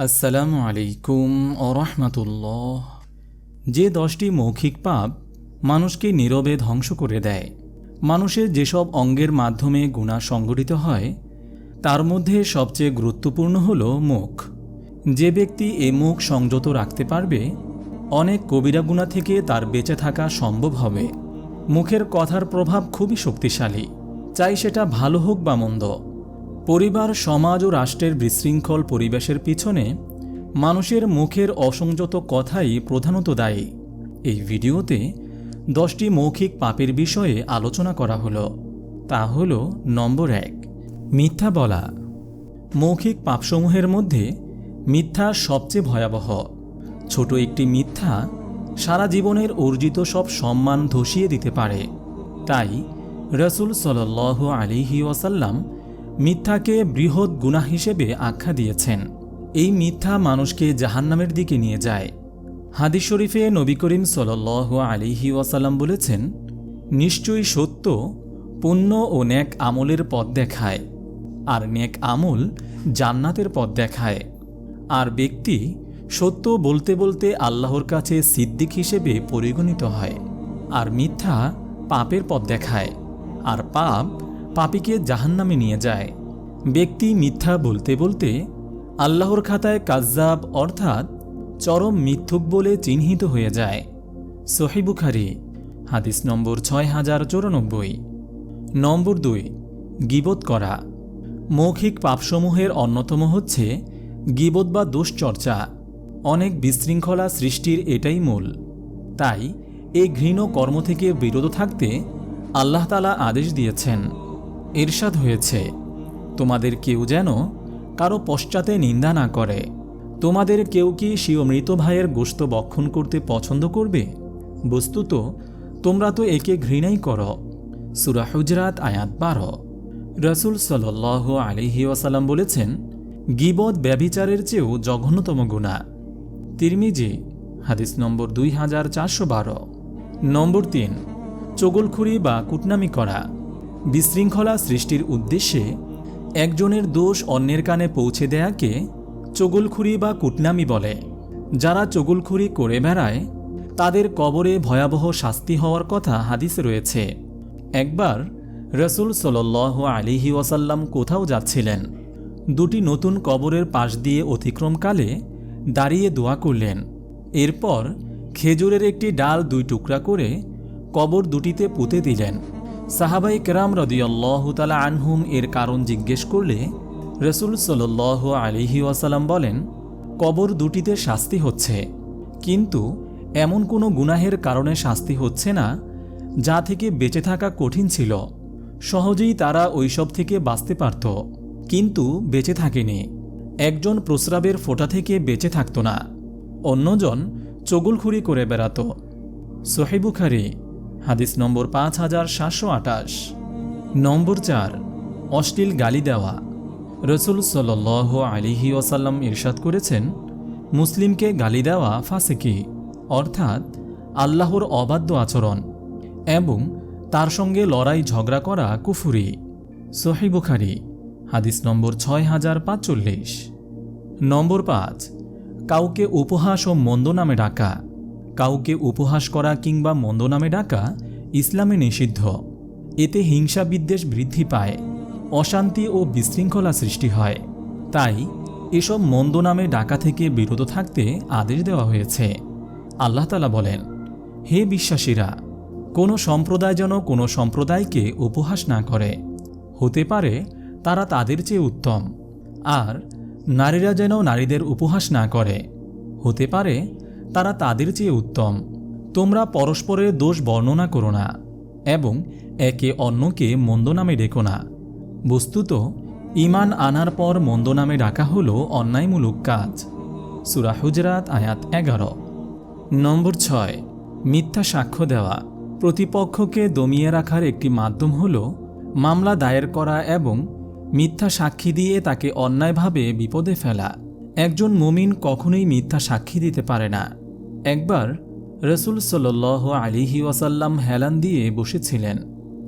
আসসালামু আলাইকুম রহমতুল্লাহ যে দশটি মৌখিক পাপ মানুষকে নীরবে ধ্বংস করে দেয়। মানুষের যেসব অঙ্গের মাধ্যমে গুণা সংগঠিত হয়, তার মধ্যে সবচেয়ে গুরুত্বপূর্ণ হল মুখ। যে ব্যক্তি এ মুখ সংযত রাখতে পারবে, অনেক কবিরা গুণা থেকে তার বেঁচে থাকা সম্ভব হবে। মুখের কথার প্রভাব খুবই শক্তিশালী, চাই সেটা ভালো হোক বা মন্দ। পরিবার, সমাজ ও রাষ্ট্রের বিশৃঙ্খল পরিবেশের পিছনে মানুষের মুখের অসংযত কথাই প্রধানত দায়ী। এই ভিডিওতে দশটি মৌখিক পাপের বিষয়ে আলোচনা করা হলো। তা হল নম্বর এক, মিথ্যা বলা। মৌখিক পাপসমূহের মধ্যে মিথ্যা সবচেয়ে ভয়াবহ। ছোট একটি মিথ্যা সারা জীবনের অর্জিত সব সম্মান ধসিয়ে দিতে পারে। তাই রসুল সাল আলিহি ওয়াসাল্লাম মিথ্যাকে বৃহৎ গুণা হিসেবে আখ্যা দিয়েছেন। এই মিথ্যা মানুষকে জাহান্নামের দিকে নিয়ে যায়। হাদিস শরীফে নবী করিম সাল আলিহি ওয়াসাল্লাম বলেছেন, নিশ্চয়ই সত্য, পুণ্য ও ন্যাক আমলের পথ দেখায়, আর নেক আমল জান্নাতের পথ দেখায়। আর ব্যক্তি সত্য বলতে বলতে আল্লাহর কাছে সিদ্দিক হিসেবে পরিগণিত হয়, আর মিথ্যা পাপের পথ দেখায়, আর পাপ পাপিকে জাহান্নামে নিয়ে যায়। ব্যক্তি মিথ্যা বলতে বলতে আল্লাহর খাতায় কাজ্জাব অর্থাৎ চরম মিথ্যুক বলে চিহ্নিত হয়ে যায়। সহিবুখারি হাদিস নম্বর ছয় হাজার চৌরানব্বই। নম্বর দুই, গিবত করা। মৌখিক পাপসমূহের অন্যতম হচ্ছে গিবত বা দুশ্চর্চা। অনেক বিশৃঙ্খলা সৃষ্টির এটাই মূল। তাই, এই ঘৃণ কর্ম থেকে বিরত থাকতে আল্লাহতালা আদেশ দিয়েছেন। এরশাদ হয়েছে। তোমাদের কেউ যেন কারও পশ্চাতে নিন্দা না করে। তোমাদের কেউ কি স্বীয় মৃত ভাইয়ের গোস্ত বক্ষণ করতে পছন্দ করবে? বস্তুত, তোমরা তো একে ঘৃণাই করো। সুরা হুজরাত আয়াত বারো। রসুল সাল আলিহি ওয়াসাল্লাম বলেছেন গিবদ ব্যভিচারের চেয়েও জঘন্যতম গুণা তিরমিজি, হাদিস নম্বর দুই হাজার চারশো বারো। নম্বর তিন, চগলখুরি বা কুটনামি করা। বিশৃঙ্খলা সৃষ্টির উদ্দেশ্যে একজনের দোষ অন্যের কানে পৌঁছে দেয়াকে চগলখুরি বা কুটনামি বলে। যারা চগলখুরি করে বেড়ায়, তাদের কবরে ভয়াবহ শাস্তি হওয়ার কথা হাদিসে রয়েছে। একবার রসুল সাল আলিহি ওয়াসাল্লাম কোথাও যাচ্ছিলেন। দুটি নতুন কবরের পাশ দিয়ে অতিক্রমকালে দাঁড়িয়ে দোয়া করলেন। এরপর খেজুরের একটি ডাল দুই টুকরা করে কবর দুটিতে পুঁতে দিলেন। সাহাবাই কেরাম রদিয়াল্লাহতালা আনহুম এর কারণ জিজ্ঞেস করলে রসুল সাল আলিহি ওয়াসাল্লাম বলেন, কবর দুটিতে শাস্তি হচ্ছে, কিন্তু এমন কোনো গুনাহের কারণে শাস্তি হচ্ছে না যা থেকে বেঁচে থাকা কঠিন ছিল। সহজেই তারা ওইসব থেকে বাঁচতে পারত, কিন্তু বেঁচে থাকেনি। একজন প্রস্রাবের ফোঁটা থেকে বেঁচে থাকত না, অন্যজন চগুলখুরি করে বেড়াত। সোহেবুখারি হাদিস নম্বর পাঁচ হাজার সাতশো আটাশ নম্বর চার, অশ্লীল গালি দেওয়া। রসুল সাল আলিহি ওসাল্লাম ইরশাদ করেছেন, মুসলিমকে গালি দেওয়া ফাসেকি, অর্থাৎ আল্লাহর অবাধ্য আচরণ এবং তার সঙ্গে লড়াই ঝগড়া করা কুফুরি। সোহিবুখারি হাদিস নম্বর ছয় হাজার পাঁচচল্লিশ। নম্বর পাঁচ, কাউকে উপহাস ও মন্দ নামে ডাকা। কাউকে উপহাস করা কিংবা মন্দ নামে ডাকা ইসলামে নিষিদ্ধ। এতে হিংসা বিদ্বেষ বৃদ্ধি পায়, অশান্তি ও বিশৃঙ্খলা সৃষ্টি হয়। তাই এসব মন্দ নামে ডাকা থেকে বিরত থাকতে আদেশ দেওয়া হয়েছে। আল্লাহ তালা বলেন, হে বিশ্বাসীরা, কোনো সম্প্রদায় যেন কোনো সম্প্রদায়কে উপহাস না করে। হতে পারে তারা তাদের চেয়ে উত্তম, আর নারীরা যেন নারীদের উপহাস না করে। হতে পারে তারা তাদের চেয়ে উত্তম। তোমরা পরস্পরের দোষ বর্ণনা করো না এবং একে অন্যকে মন্দ নামে ডেকো না। বস্তুত ইমান আনার পর মন্দ নামে ডাকা হল অন্যায়মূলক কাজ। সুরা হুজরাত, আয়াত এগারো। নম্বর ছয়, মিথ্যা সাক্ষ্য দেওয়া। প্রতিপক্ষকে দমিয়ে রাখার একটি মাধ্যম হল মামলা দায়ের করা এবং মিথ্যা সাক্ষী দিয়ে তাকে অন্যায়ভাবে বিপদে ফেলা। একজন মুমিন কখনোই মিথ্যা সাক্ষী দিতে পারে না। একবার রসুল সাল আলিহি ওয়াসাল্লাম হেলান দিয়ে বসেছিলেন।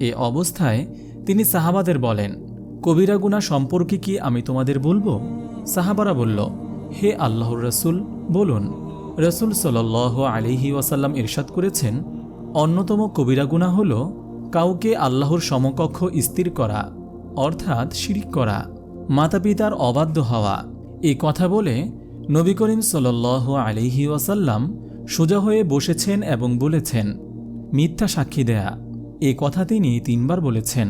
এ অবস্থায় তিনি সাহাবাদের বলেন, কবিরা গুণা সম্পর্কে কি আমি তোমাদের বলব? সাহাবারা বলল, হে আল্লাহর রসুল, বলুন। রসুল সাল আলিহি ওয়াসাল্লাম ইরশাদ করেছেন, অন্যতম কবিরা গুণা হল কাউকে আল্লাহর সমকক্ষ স্থির করা, অর্থাৎ শিরিক করা মাতা পিতার অবাধ্য হওয়া। এ কথা বলে নবী করিম সাল আলিহি ওয়াসাল্লাম সোজা হয়ে বসেছেন এবং বলেছেন, মিথ্যা সাক্ষী দেয়া। এ কথা তিনি তিনবার বলেছেন।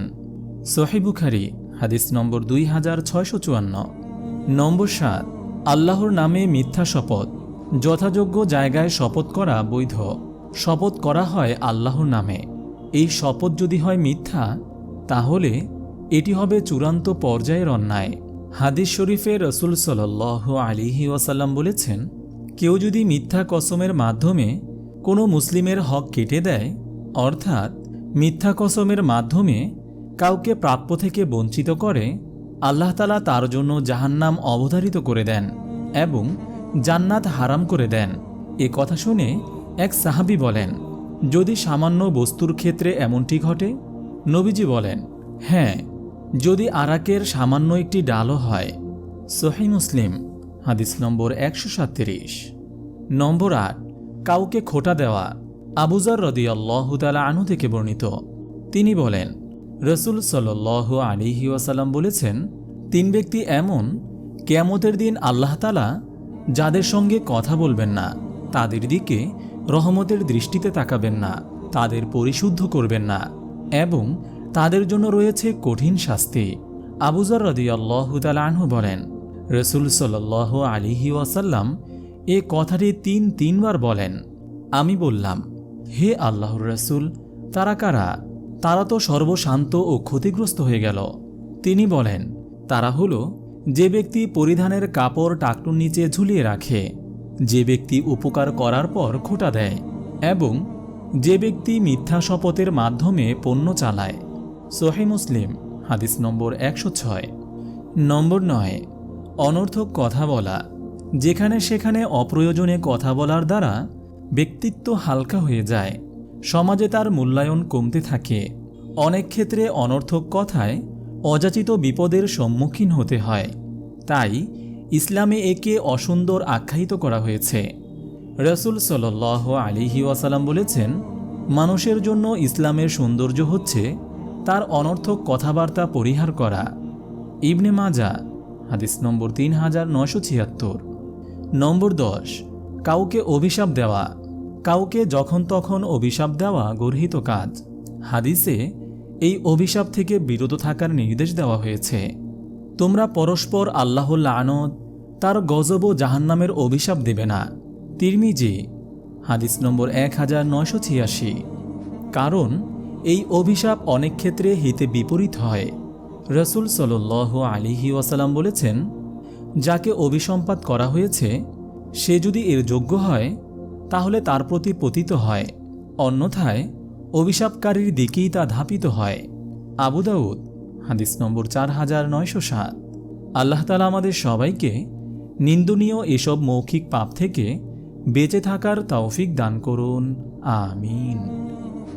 সহিবুখারি হাদিস নম্বর দুই হাজার ছয়শো চুয়ান্ন। নম্বর সাত, আল্লাহর নামে মিথ্যা শপথ। যথাযোগ্য জায়গায় শপথ করা বৈধ। শপথ করা হয় আল্লাহর নামে। এই শপথ যদি হয় মিথ্যা, তাহলে এটি হবে চূড়ান্ত পর্যায়ের অন্যায়। হাদিস শরীফে রসুল সাল আলিহি ওয়াসাল্লাম বলেছেন, কেউ যদি মিথ্যা কসমের মাধ্যমে কোনো মুসলিমের হক কেটে দেয়, অর্থাৎ মিথ্যা কসমের মাধ্যমে কাউকে প্রাপ্য থেকে বঞ্চিত করে, আল্লাহ তালা তার জন্য জাহান্নাম অবধারিত করে দেন এবং জান্নাত হারাম করে দেন। এ কথা শুনে এক সাহাবি বলেন, যদি সামান্য বস্তুর ক্ষেত্রে এমনটি ঘটে? নবীজি বলেন হ্যাঁ। যদি আরাকের সামান্য একটি ডালও হয় সহি মুসলিম, হাদিস নম্বর একশো সাতত্রিশ। নম্বর আট, কাউকে খোটা দেওয়া আবুজার রদি আল্লাহতালা আনু থেকে বর্ণিত। তিনি বলেন, রসুল সাল আলিহি ওয়াসাল্লাম বলেছেন, তিন ব্যক্তি এমন কেয়ামতের দিন আল্লাহ তালা যাদের সঙ্গে কথা বলবেন না, তাদের দিকে রহমতের দৃষ্টিতে তাকাবেন না, তাদের পরিশুদ্ধ করবেন না, এবং তাদের জন্য রয়েছে কঠিন শাস্তি। আবুজার রদি আল্লাহতালা আনহু বলেন, রসুল সাল আলিহি ওয়াসাল্লাম এ কথাটি তিন তিনবার বলেন। আমি বললাম, হে আল্লাহর রসুল, তারা কারা? তারা তো সর্বশান্ত ও ক্ষতিগ্রস্ত হয়ে গেল। তিনি বলেন, তারা হলো যে ব্যক্তি পরিধানের কাপড় টাকটুর নিচে ঝুলিয়ে রাখে, যে ব্যক্তি উপকার করার পর খোটা দেয়, এবং যে ব্যক্তি মিথ্যা শপথের মাধ্যমে পণ্য চালায়। সোহে মুসলিম, হাদিস নম্বর একশো ছয়। নম্বর নয়, অনর্থক কথা বলা, যেখানে সেখানে অপ্রয়োজনে কথা বলার দ্বারা ব্যক্তিত্ব হালকা হয়ে যায়, সমাজে তার মূল্যায়ন কমতে থাকে, অনেক ক্ষেত্রে অনর্থক কথায় অযাচিত বিপদের সম্মুখীন হতে হয়, তাই ইসলামে একে অসুন্দর আখ্যায়িত করা হয়েছে। রসুল সাল আলিহি ওয়াসালাম বলেছেন, মানুষের জন্য ইসলামের সৌন্দর্য হচ্ছে তার অনর্থক কথাবার্তা পরিহার করা। ইবনে মাজা, হাদিস নম্বর তিন হাজার নয়শো ছিয়াত্তর। নম্বর দশ, কাউকে অভিশাপ দেওয়া। কাউকে যখন তখন অভিশাপ দেওয়া গর্হিত কাজ। হাদিসে এই অভিশাপ থেকে বিরত থাকার নির্দেশ দেওয়া হয়েছে। তোমরা পরস্পর আল্লাহর লানত, তার গজব ও জাহান্নামের অভিশাপ দেবে না। তিরমিজি, হাদিস নম্বর এক হাজার নয়শো ছিয়াশি। কারণ এই অভিশাপ অনেক ক্ষেত্রে হিতে বিপরীত হয়। রসুল সাল আলিহি ওয়াসালাম বলেছেন, যাকে অভিসম্পাত করা হয়েছে, সে যদি এর যোগ্য হয়, তাহলে তার প্রতি পতিত হয়। অন্যথায়, অভিশাপকারীর দিকেই তা ধাপিত হয়। আবু দাউদ, হাদিস নম্বর চার হাজার নয়শো সাত। আল্লাহ তালা আমাদের সবাইকে নিন্দনীয় এসব মৌখিক পাপ থেকে বেঁচে থাকার তৌফিক দান করুন। আমিন।